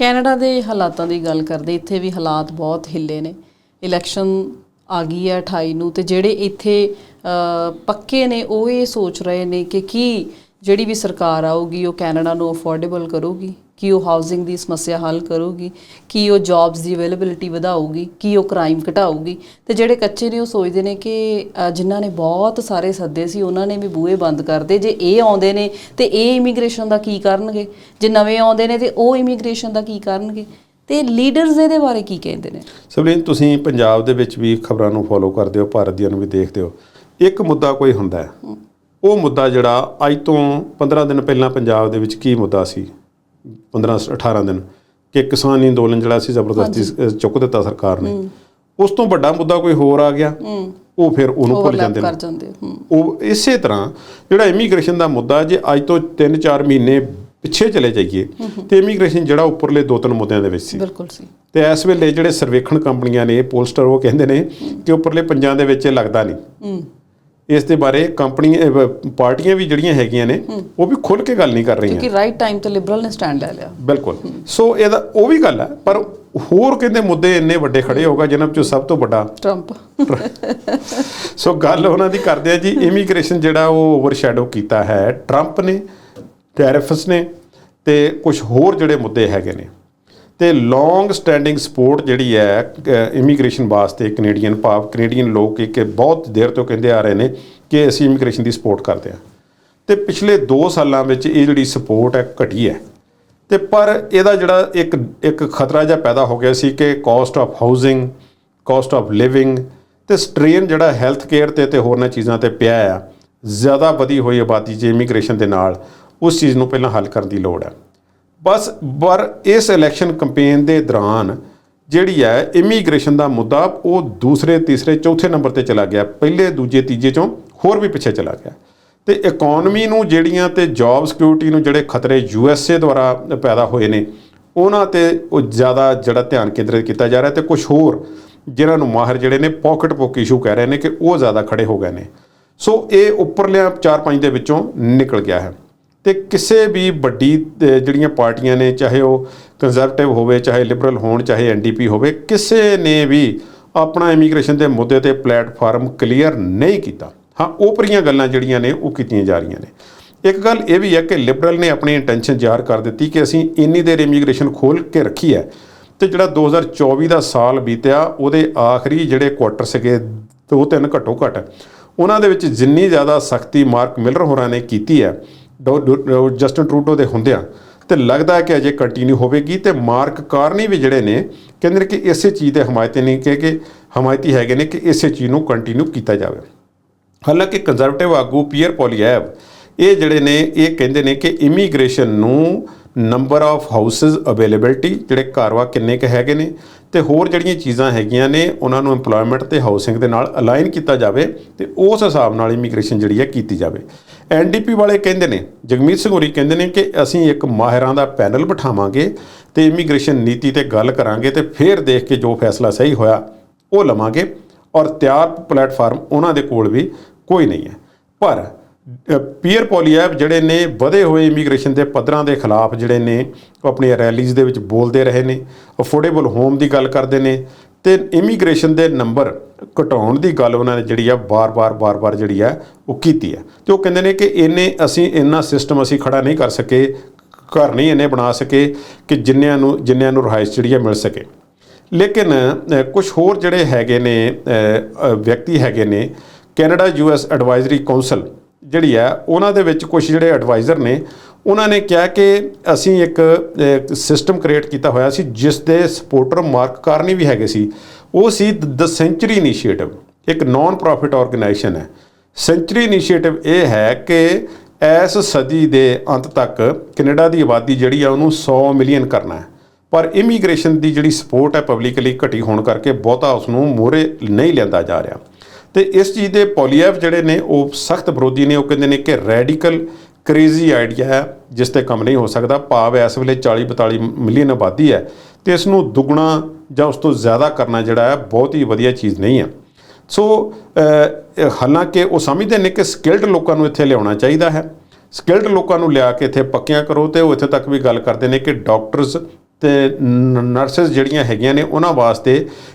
Canada ਦੇ ਹਾਲਾਤਾਂ ਦੀ ਗੱਲ ਕਰਦੇ, ਇੱਥੇ ਵੀ ਹਾਲਾਤ ਬਹੁਤ ਹਿੱਲੇ ਨੇ। ਇਲੈਕਸ਼ਨ ਆ ਗਈ ਹੈ 28 ਨੂੰ ਤੇ ਜਿਹੜੇ ਇੱਥੇ ਪੱਕੇ ਨੇ, ਉਹ ਇਹ ਸੋਚ ਰਹੇ ਨੇ ਕਿ ਕੀ ਜਿਹੜੀ ਵੀ ਸਰਕਾਰ ਆਊਗੀ ਉਹ ਕੈਨੇਡਾ ਨੂੰ ਅਫੋਰਡੇਬਲ ਕਰੂਗੀ ਕੀ ਉਹ ਹਾਊਸਿੰਗ ਦੀ ਸਮੱਸਿਆ ਹੱਲ ਕਰੂਗੀ ਕੀ ਉਹ ਜੌਬਸ ਦੀ ਅਵੇਲੇਬਿਲਿਟੀ ਵਧਾਊਗੀ ਕੀ ਉਹ ਕ੍ਰਾਈਮ ਘਟਾਊਗੀ ਤੇ ਜਿਹੜੇ ਕੱਚੇ ਨੇ ਉਹ ਸੋਚਦੇ ਨੇ ਕਿ ਜਿਨ੍ਹਾਂ ਨੇ ਬਹੁਤ ਸਾਰੇ ਸੱਦੇ ਸੀ ਉਹਨਾਂ ਨੇ ਵੀ ਬੂਹੇ ਬੰਦ ਕਰਦੇ ਜੇ ਇਹ ਆਉਂਦੇ ਨੇ ਤੇ ਇਹ ਇਮੀਗ੍ਰੇਸ਼ਨ ਦਾ ਕੀ ਕਰਨਗੇ? ਜੇ ਨਵੇਂ ਆਉਂਦੇ ਨੇ ਤੇ ਉਹ ਇਮੀਗ੍ਰੇਸ਼ਨ ਦਾ ਕੀ ਕਰਨਗੇ? ਤੇ ਲੀਡਰਸ ਇਹਦੇ ਬਾਰੇ ਕੀ ਕਹਿੰਦੇ ਨੇ? ਸਭਲੀਨ ਤੁਸੀਂ ਪੰਜਾਬ ਦੇ ਵਿੱਚ ਵੀ ਖਬਰਾਂ ਨੂੰ ਫੋਲੋ ਕਰਦੇ ਹੋ ਭਾਰਤ ਦੀਆਂ ਨੂੰ ਵੀ ਦੇਖਦੇ ਹੋ। ਇੱਕ ਮੁੱਦਾ ਕੋਈ ਹੁੰਦਾ ਹੈ। ਉਹ ਮੁੱਦਾ ਜਿਹੜਾ ਅੱਜ ਤੋਂ 15 ਦਿਨ ਪਹਿਲਾਂ ਪੰਜਾਬ ਦੇ ਵਿੱਚ ਕੀ ਮੁੱਦਾ ਸੀ? 15 18 ਦਿਨ ਕਿ ਕਿਸਾਨੀ ਅੰਦੋਲਨ ਜਿਹੜਾ ਸੀ ਜ਼ਬਰਦਸਤੀ ਚੁੱਕ ਦਿੱਤਾ ਸਰਕਾਰ ਨੇ। ਉਸ ਤੋਂ ਵੱਡਾ ਮੁੱਦਾ ਕੋਈ ਹੋਰ ਆ ਗਿਆ। ਉਹ ਫਿਰ ਉਹਨੂੰ ਭੁੱਲ ਜਾਂਦੇ ਨੇ। ਉਹ ਇਸੇ ਤਰ੍ਹਾਂ ਜਿਹੜਾ ਇਮੀਗ੍ਰੇਸ਼ਨ ਦਾ ਮੁੱਦਾ ਜੇ ਅੱਜ ਤੋਂ 3-4 ਮਹੀਨੇ ਪਿੱਛੇ ਚਲੇ ਜਾਈਏ ਤੇ ਇਮੀਗ੍ਰੇਸ਼ਨ ਜਿਹੜਾ ਉੱਪਰਲੇ ਦੋ ਤਿੰਨ ਮੁੱਦਿਆਂ ਦੇ ਵਿੱਚ ਸੀ। ਬਿਲਕੁਲ ਸੀ। ਤੇ ਇਸ ਵੇਲੇ ਜਿਹੜੇ ਸਰਵੇਖਣ ਕੰਪਨੀਆਂ ਨੇ ਪੋਲਸਟਰ ਉਹ ਕਹਿੰਦੇ ਨੇ ਕਿ ਉੱਪਰਲੇ ਪੰਜਾਂ ਦੇ ਵਿੱਚ ਲੱਗਦਾ ਨਹੀਂ। ਇਸ ਦੇ ਬਾਰੇ ਕੰਪਨੀ ਪਾਰਟੀਆਂ ਵੀ ਜਿਹੜੀਆਂ ਹੈਗੀਆਂ ਨੇ ਉਹ ਵੀ ਖੁੱਲ ਕੇ ਗੱਲ ਨਹੀਂ ਕਰ ਰਹੀਆਂ। ਕਿਉਂਕਿ ਰਾਈਟ ਟਾਈਮ ਤੇ ਲਿਬਰਲ ਨੇ ਸਟੈਂਡ ਲੈ ਲਿਆ। ਬਿਲਕੁਲ। ਸੋ ਇਹਦਾ ਉਹ ਵੀ ਗੱਲ ਹੈ ਪਰ ਹੋਰ ਕਹਿੰਦੇ ਮੁੱਦੇ ਇੰਨੇ ਵੱਡੇ ਖੜੇ ਹੋਗਾ ਜਿਨ੍ਹਾਂ ਵਿੱਚੋਂ ਸਭ ਤੋਂ ਵੱਡਾ? ਟਰੰਪ ਸੋ ਗੱਲ ਉਹਨਾਂ ਦੀ ਕਰਦੇ ਆ ਜੀ ਇਮੀਗ੍ਰੇਸ਼ਨ ਜਿਹੜਾ ਉਹ ਓਵਰਸ਼ੈਡੋ ਕੀਤਾ ਹੈ ਟਰੰਪ ਨੇ ਟੈਰਿਫਸ ਨੇ ਤੇ ਕੁਝ ਹੋਰ ਜਿਹੜੇ ਮੁੱਦੇ ਹੈਗੇ ਨੇ। ਤੇ ਲੌਂਗ ਸਟੈਂਡਿੰਗ ਸਪੋਰਟ ਜਿਹੜੀ ਹੈ ਇਮੀਗ੍ਰੇਸ਼ਨ ਵਾਸਤੇ ਕੈਨੇਡੀਅਨ ਭਾਵ ਕੈਨੇਡੀਅਨ ਲੋਕ ਇੱਕ ਬਹੁਤ ਦੇਰ ਤੋਂ ਕਹਿੰਦੇ ਆ ਰਹੇ ਨੇ ਕਿ ਅਸੀਂ ਇਮੀਗ੍ਰੇਸ਼ਨ ਦੀ ਸਪੋਰਟ ਕਰਦੇ ਆ ਤੇ ਪਿਛਲੇ 2 ਸਾਲਾਂ ਵਿੱਚ ਇਹ ਜਿਹੜੀ ਸਪੋਰਟ ਹੈ, ਘਟੀ ਹੈ। ਤੇ ਪਰ ਇਹਦਾ ਜਿਹੜਾ ਇੱਕ ਇੱਕ ਖਤਰਾ ਜਿਹਾ ਪੈਦਾ ਹੋ ਗਿਆ ਸੀ ਕਿ cost of housing cost of living ਤੇ ਸਟ੍ਰੇਨ ਜਿਹੜਾ ਹੈਲਥ ਕੇਅਰ ਤੇ ਤੇ ਹੋਰਨਾਂ ਚੀਜ਼ਾਂ ਤੇ ਪਿਆ ਆ, ਜ਼ਿਆਦਾ ਵਧੀ ਹੋਈ ਆਬਾਦੀ ਜੇ ਇਮੀਗ੍ਰੇਸ਼ਨ ਦੇ ਨਾਲ, ਉਸ ਚੀਜ਼ ਨੂੰ ਪਹਿਲਾਂ ਹੱਲ ਕਰਨ ਦੀ ਲੋੜ ਹੈ। ਬਸ, ਪਰ ਇਸ ਇਲੈਕਸ਼ਨ ਕੈਂਪੇਨ ਦੇ ਦੌਰਾਨ ਜਿਹੜੀ ਹੈ ਇਮੀਗ੍ਰੇਸ਼ਨ ਦਾ ਮੁੱਦਾ, ਉਹ ਦੂਸਰੇ, ਤੀਸਰੇ, ਚੌਥੇ ਨੰਬਰ ਤੇ ਚਲਾ ਗਿਆ। ਪਹਿਲੇ, ਦੂਜੇ, ਤੀਜੇ ਚੋਂ ਹੋਰ ਵੀ ਪਿੱਛੇ ਚਲਾ ਗਿਆ। ਤੇ ਇਕਨੋਮੀ ਨੂੰ ਜਿਹੜੀਆਂ ਤੇ ਜੌਬ ਸਿਕਿਉਰਿਟੀ ਨੂੰ ਜਿਹੜੇ ਖਤਰੇ ਯੂ ਐਸ ਏ ਦੁਆਰਾ ਪੈਦਾ ਹੋਏ ਨੇ, ਉਹਨਾਂ ਤੇ ਉਹ ਜ਼ਿਆਦਾ ਜਿਹੜਾ ਧਿਆਨ ਕੇਂਦਰਿਤ ਕੀਤਾ ਜਾ ਰਿਹਾ ਤੇ ਕੁਝ ਹੋਰ ਜਿਨ੍ਹਾਂ ਨੂੰ ਮਾਹਰ ਜਿਹੜੇ ਨੇ ਪਾਕਟ ਪੋਕ ਇਸ਼ੂ ਕਹਿ ਰਹੇ ਨੇ ਕਿ ਉਹ ਜ਼ਿਆਦਾ ਖੜੇ ਹੋ ਗਏ ਨੇ। ਸੋ ਇਹ ਉੱਪਰਲਿਆਂ 4-5 ਦੇ ਵਿੱਚੋਂ ਨਿਕਲ ਗਿਆ ਹੈ। ਤੇ ਕਿਸੇ ਵੀ ਵੱਡੀ ਜਿਹੜੀਆਂ ਪਾਰਟੀਆਂ ਨੇ, ਚਾਹੇ ਉਹ ਕੰਜ਼ਰਵੇਟਿਵ ਹੋਵੇ, ਚਾਹੇ ਲਿਬਰਲ ਹੋਣ, ਚਾਹੇ ਐਨਡੀਪੀ ਹੋਵੇ, ਕਿਸੇ ਨੇ ਵੀ ਆਪਣਾ ਇਮੀਗ੍ਰੇਸ਼ਨ ਦੇ ਮੁੱਦੇ ਤੇ ਪਲੇਟਫਾਰਮ ਕਲੀਅਰ ਨਹੀਂ ਕੀਤਾ। ਹਾਂ, ਉਪਰੀਆਂ ਗੱਲਾਂ ਜਿਹੜੀਆਂ ਨੇ, ਉਹ ਕੀਤੀਆਂ ਜਾ ਰਹੀਆਂ ਨੇ। ਇੱਕ ਗੱਲ ਇਹ ਵੀ ਹੈ ਕਿ ਲਿਬਰਲ ਨੇ ਆਪਣੀ ਇੰਟੈਂਸ਼ਨ ਜ਼ਾਹਰ ਕਰ ਦਿੱਤੀ ਕਿ ਅਸੀਂ ਇੰਨੀ ਦੇਰ ਇਮੀਗ੍ਰੇਸ਼ਨ ਖੋਲ ਕੇ ਰੱਖੀ ਹੈ ਤੇ ਜਿਹੜਾ 2024 ਦਾ ਸਾਲ ਬੀਤਿਆ, ਉਹਦੇ ਆਖਰੀ ਜਿਹੜੇ ਕੁਆਟਰ ਸੀਗੇ, ਦੋ ਤਿੰਨ ਘੱਟੋ ਘੱਟ, ਉਹਨਾਂ ਦੇ ਵਿੱਚ ਜਿੰਨੀ ਜ਼ਿਆਦਾ ਸਖਤੀ ਮਾਰਕ ਮਿਲਰ ਹੋਰਾਂ ਨੇ ਕੀਤੀ ਹੈ ਜਸਟਨ ਟਰੂਡੋ ਦੇ ਹੁੰਦਿਆਂ ਤੇ ਲੱਗਦਾ ਹੈ ਕਿ ਅਜੇ ਕੰਟੀਨਿਊ ਹੋਵੇਗੀ ਤੇ ਮਾਰਕ ਕਾਰਨੀ ਵੀ ਜਿਹੜੇ ਨੇ, ਕਹਿੰਦੇ ਨੇ ਕਿ ਇਸੇ ਚੀਜ਼ ਦੇ ਹਮਾਇਤੀ ਨਹੀਂ ਕਿ ਕਿ ਹਮਾਇਤੀ ਹੈਗੇ ਨੇ ਕਿ ਇਸੇ ਚੀਜ਼ ਨੂੰ ਕੰਟੀਨਿਊ ਕੀਤਾ ਜਾਵੇ। ਹਾਲਾਂਕਿ ਕੰਜ਼ਰਵੇਟਿਵ ਆਗੂ ਪੀਅਰ ਪੋਲੀਐਵ ਇਹ ਜਿਹੜੇ ਨੇ, ਇਹ ਕਹਿੰਦੇ ਨੇ ਕਿ ਇਮੀਗ੍ਰੇਸ਼ਨ ਨੂੰ ਨੰਬਰ ਆਫ ਹਾਊਸਸ ਅਵੇਲੇਬਿਲਟੀ ਜਿਹੜੇ ਘਰਵਾ ਕਿੰਨੇ ਕ ਹੈਗੇ ਨੇ, ਤੇ ਹੋਰ ਜਿਹੜੀਆਂ ਚੀਜ਼ਾਂ ਹੈਗੀਆਂ ਨੇ, ਉਹਨਾਂ ਨੂੰ EMPLOYMENT ਤੇ ਹਾਊਸਿੰਗ ਦੇ ਨਾਲ ਅਲਾਈਨ ਕੀਤਾ ਜਾਵੇ, ਤੇ ਉਸ ਹਿਸਾਬ ਨਾਲ ਇਮੀਗ੍ਰੇਸ਼ਨ ਜਿਹੜੀ ਹੈ ਕੀਤੀ ਜਾਵੇ। ਐਨਡੀਪੀ ਵਾਲੇ ਕਹਿੰਦੇ ਨੇ, ਜਗਮੀਤ ਸਿੰਘ ਹੋਰੀ ਕਹਿੰਦੇ ਨੇ ਕਿ ਅਸੀਂ ਇੱਕ ਮਾਹਿਰਾਂ ਦਾ ਪੈਨਲ ਬਿਠਾਵਾਂਗੇ, ਤੇ ਇਮੀਗ੍ਰੇਸ਼ਨ ਨੀਤੀ ਤੇ ਗੱਲ ਕਰਾਂਗੇ, ਤੇ ਫਿਰ ਦੇਖ ਕੇ ਜੋ ਫੈਸਲਾ ਸਹੀ ਹੋਇਆ, ਉਹ ਲਵਾਂਗੇ, ਔਰ ਤਿਆਰ ਪਲੇਟਫਾਰਮ ਉਹਨਾਂ ਦੇ ਕੋਲ ਵੀ ਕੋਈ ਨਹੀਂ ਹੈ। ਪਰ ਪੀਅਰ ਪੋਲੀਐਬ ਜਿਹੜੇ ਨੇ ਵਧੇ ਹੋਏ ਇਮੀਗ੍ਰੇਸ਼ਨ ਦੇ ਪੱਧਰਾਂ ਦੇ ਖਿਲਾਫ ਜਿਹੜੇ ਨੇ ਉਹ ਆਪਣੀਆਂ ਰੈਲੀਜ਼ ਦੇ ਵਿੱਚ ਬੋਲਦੇ ਰਹੇ ਨੇ, ਅਫੋਰਡੇਬਲ ਹੋਮ ਦੀ ਗੱਲ ਕਰਦੇ ਨੇ ਤੇ ਇਮੀਗ੍ਰੇਸ਼ਨ ਦੇ ਨੰਬਰ ਘਟਾਉਣ ਦੀ ਗੱਲ ਉਹਨਾਂ ਨੇ ਜਿਹੜੀ ਆ ਬਾਰ-ਬਾਰ ਬਾਰ-ਬਾਰ ਜਿਹੜੀ ਆ ਉਹ ਕੀਤੀ ਹੈ ਤੇ ਉਹ ਕਹਿੰਦੇ ਨੇ ਕਿ ਇਹਨੇ ਅਸੀਂ, ਇੰਨਾ ਸਿਸਟਮ ਅਸੀਂ ਖੜਾ ਨਹੀਂ ਕਰ ਸਕੇ, ਘਰ ਨਹੀਂ ਇਹਨੇ ਬਣਾ ਸਕੇ ਕਿ ਜਿੰਨਿਆਂ ਨੂੰ ਜਿੰਨਿਆਂ ਨੂੰ ਰਹਾਇਸ਼ ਜਿਹੜੀ ਆ ਮਿਲ ਸਕੇ। ਲੇਕਿਨ ਕੁਝ ਹੋਰ ਜਿਹੜੇ ਹੈਗੇ ਨੇ ਵਿਅਕਤੀ ਹੈਗੇ ਨੇ, ਕੈਨੇਡਾ ਯੂਐਸ ਐਡਵਾਈਜ਼ਰੀ ਕਾਉਂਸਲ ਜਿਹੜੀ ਹੈ, ਉਹਨਾਂ ਦੇ ਵਿੱਚ ਕੁਝ ਜਿਹੜੇ ਐਡਵਾਈਜ਼ਰ ਨੇ, ਉਹਨਾਂ ਨੇ ਕਿਹਾ ਕਿ ਅਸੀਂ ਇੱਕ ਸਿਸਟਮ ਕ੍ਰੀਏਟ ਕੀਤਾ ਹੋਇਆ ਸੀ, ਜਿਸ ਦੇ ਸਪੋਰਟਰ ਮਾਰਕ ਕਾਰਨੀ ਵੀ ਹੈਗੇ ਸੀ। ਉਹ ਸੀ ਦ ਸੈਂਚੁਰੀ ਇਨੀਸ਼ੀਏਟਿਵ ਇੱਕ ਨਾਨ ਪ੍ਰੋਫਿਟ ਆਰਗੇਨਾਈਜੇਸ਼ਨ ਹੈ। ਸੈਂਚਰੀ ਇਨੀਸ਼ੀਏਟਿਵ ਇਹ ਹੈ ਕਿ ਇਸ ਸਦੀ ਦੇ ਅੰਤ ਤੱਕ ਕੈਨੇਡਾ ਦੀ ਆਬਾਦੀ ਜਿਹੜੀ ਆ, ਉਹਨੂੰ 100 ਮਿਲੀਅਨ ਕਰਨਾ ਹੈ। ਪਰ ਇਮੀਗ੍ਰੇਸ਼ਨ ਦੀ ਜਿਹੜੀ ਸਪੋਰਟ ਹੈ ਪਬਲਿਕਲੀ ਘਟੀ ਹੋਣ ਕਰਕੇ ਬਹੁਤਾ ਉਸ ਨੂੰ ਮੋਰੇ ਨਹੀਂ ਲਿਆਂਦਾ ਜਾ ਰਿਹਾ। ਤੇ ਇਸ ਚੀਜ਼ ਦੇ ਪੋਲੀਐਫ ਜਿਹੜੇ ਨੇ, ਉਹ ਸਖਤ ਵਿਰੋਧੀ ਨੇ। ਉਹ ਕਹਿੰਦੇ ਨੇ ਕਿ ਰੈਡੀਕਲ ਕ੍ਰੇਜ਼ੀ ਆਈਡੀਆ ਹੈ, ਜਿਸ ਤੇ ਕੰਮ ਨਹੀਂ ਹੋ ਸਕਦਾ। ਭਾਵ ਇਸ ਵੇਲੇ 40 42 ਮਿਲੀਅਨ ਆਬਾਦੀ ਹੈ ਤੇ ਇਸ ਨੂੰ ਦੁੱਗਣਾ ਜਾਂ ਉਸ ਤੋਂ ਜ਼ਿਆਦਾ ਕਰਨਾ ਜਿਹੜਾ ਹੈ, ਬਹੁਤ ਹੀ ਵਧੀਆ ਚੀਜ਼ ਨਹੀਂ ਹੈ। ਸੋ ਹਾਲਾਂਕਿ ਉਹ ਸਮਝਦੇ ਨੇ ਕਿ ਸਕਿਲਡ ਲੋਕਾਂ ਨੂੰ ਇੱਥੇ ਲਿਆਉਣਾ ਚਾਹੀਦਾ ਹੈ। ਸਕਿਲਡ ਲੋਕਾਂ ਨੂੰ ਲਿਆ ਕੇ ਇੱਥੇ ਪੱਕਿਆਂ ਕਰੋ ਤੇ ਉਹ ਇੱਥੇ ਤੱਕ ਵੀ ਗੱਲ ਕਰਦੇ ਨੇ ਕਿ ਡਾਕਟਰਸ ਤੇ ਨਰਸਸ ਜਿਹੜੀਆਂ ਹੈਗੀਆਂ ਨੇ ਉਹਨਾਂ ਵਾਸਤੇ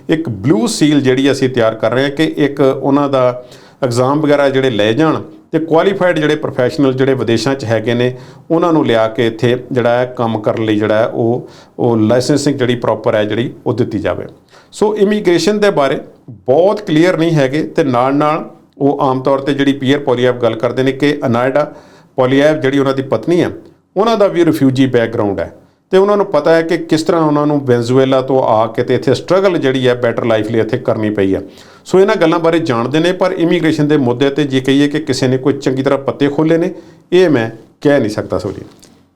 ਇੱਕ ਬਲੂ ਸੀਲ ਜਿਹੜੀ ਅਸੀਂ ਤਿਆਰ ਕਰ ਰਹੇ ਹਾਂ ਕਿ ਇੱਕ ਉਹਨਾਂ ਦਾ ਐਗਜ਼ਾਮ ਵਗੈਰਾ ਜਿਹੜੇ ਲੈ ਜਾਣ ਤੇ ਕੁਆਲੀਫਾਈਡ ਜਿਹੜੇ ਪ੍ਰੋਫੈਸ਼ਨਲ ਜਿਹੜੇ ਵਿਦੇਸ਼ਾਂ 'ਚ ਹੈਗੇ ਨੇ, ਉਹਨਾਂ ਨੂੰ ਲਿਆ ਕੇ ਇੱਥੇ ਜਿਹੜਾ ਹੈ ਕੰਮ ਕਰਨ ਲਈ ਜਿਹੜਾ ਹੈ ਉਹ ਉਹ ਲਾਇਸੈਂਸਿੰਗ ਜਿਹੜੀ ਪ੍ਰੋਪਰ ਹੈ ਜਿਹੜੀ ਉਹ ਦਿੱਤੀ ਜਾਵੇ। ਸੋ ਇਮੀਗ੍ਰੇਸ਼ਨ ਦੇ ਬਾਰੇ ਬਹੁਤ ਕਲੀਅਰ ਨਹੀਂ ਹੈਗੇ ਤੇ ਨਾਲ ਨਾਲ ਉਹ ਆਮ ਤੌਰ ਤੇ ਜਿਹੜੀ ਪੀਅਰ ਪੋਲੀਐਵ ਗੱਲ ਕਰਦੇ ਨੇ ਕਿ ਅਨਾਇਡਾ ਪੋਲੀਐਵ ਜਿਹੜੀ ਉਹਨਾਂ ਦੀ ਪਤਨੀ ਹੈ, ਉਹਨਾਂ ਦਾ ਵੀ ਰਿਫਿਊਜੀ ਬੈਕਗ੍ਰਾਉਂਡ ਹੈ। ਤੇ ਉਹਨਾਂ ਨੂੰ ਪਤਾ ਹੈ ਕਿ ਕਿਸ ਤਰ੍ਹਾਂ ਉਹਨਾਂ ਨੂੰ ਵੈਨਜ਼ੂਏਲਾ ਤੋਂ ਆ ਕੇ ਤੇ ਇੱਥੇ ਸਟਰਗਲ ਜਿਹੜੀ ਹੈ ਬੈਟਰ ਲਾਈਫ ਲਈ ਇੱਥੇ ਕਰਨੀ ਪਈ ਹੈ। ਸੋ ਇਹਨਾਂ ਗੱਲਾਂ ਬਾਰੇ ਜਾਣਦੇ ਨੇ, ਪਰ ਇਮੀਗ੍ਰੇਸ਼ਨ ਦੇ ਮੁੱਦੇ ਤੇ ਜੇ ਕਹੀਏ ਕਿ ਕਿਸੇ ਨੇ ਕੋਈ ਚੰਗੀ ਤਰ੍ਹਾਂ ਪੱਤੇ ਖੋਲੇ ਨੇ, ਇਹ ਮੈਂ ਕਹਿ ਨਹੀਂ ਸਕਦਾ ਸੋ ਜੀ।